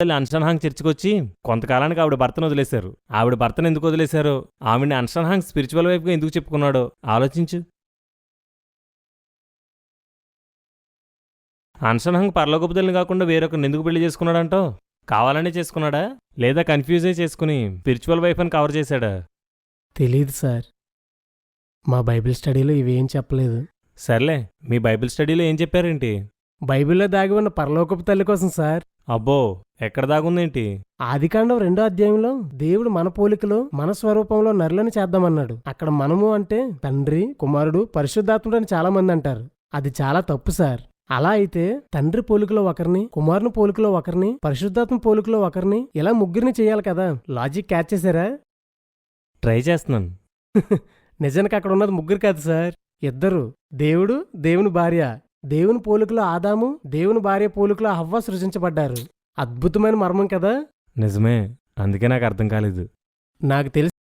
తల్లి అన్షన్హాంగ్ చర్చికొచ్చి కొంతకాలానికి ఆవిడ భర్తను వదిలేశారు. ఆవిడ భర్తను ఎందుకు వదిలేశారో? ఆవిడని అన్షన్హాంగ్ స్పిరిచువల్ వైపుగా ఎందుకు చెప్పుకున్నాడో ఆలోచించు. అన్షన్హాంగ్ పరలోకపు తల్లిని కాకుండా వేరొకరిని ఎందుకు పెళ్ళి చేసుకున్నాడంటో? కావాలనే చేసుకున్నాడా? లేదా కన్ఫ్యూజ్ చేసుకుని స్పిరిచువల్ వైఫ్ అని కవర్ చేశాడా? తెలీదు సార్. మా బైబిల్ స్టడీలో ఇవేం చెప్పలేదు. సర్లే మీ బైబిల్ స్టడీలో ఏం చెప్పారేంటి? బైబిల్లో దాగి ఉన్న పరలోకపు తల్లి కోసం సార్. అబ్బో ఎక్కడ దాగుందేంటి? ఆదికాండం రెండో అధ్యాయంలో దేవుడు మన పోలికలో మన స్వరూపంలో నరులను చేద్దామన్నాడు. అక్కడ మనము అంటే తండ్రి కుమారుడు పరిశుద్ధాత్ముడు అని చాలా మంది అంటారు. అది చాలా తప్పు సార్. అలా అయితే తండ్రి పోలికలో ఒకరిని కుమారుని పోలికలో ఒకరిని పరిశుద్ధాత్మ పోలికలో ఒకరిని ఇలా ముగ్గురిని చేయాలి కదా? లాజిక్ క్యాచ్ చేశారా? ట్రై చేస్తున్నాను. నిజానికి అక్కడ ఉన్నది ముగ్గురు కాదు సార్. ఇద్దరు దేవుడు దేవుని భార్య. దేవుని పోలికలో ఆదాము దేవుని భార్య పోలికలో హవ్వ సృజించబడ్డారు. అద్భుతమైన మర్మం కదా? నిజమే. అందుకే నాకు అర్థం కాలేదు. నాకు తెలిసి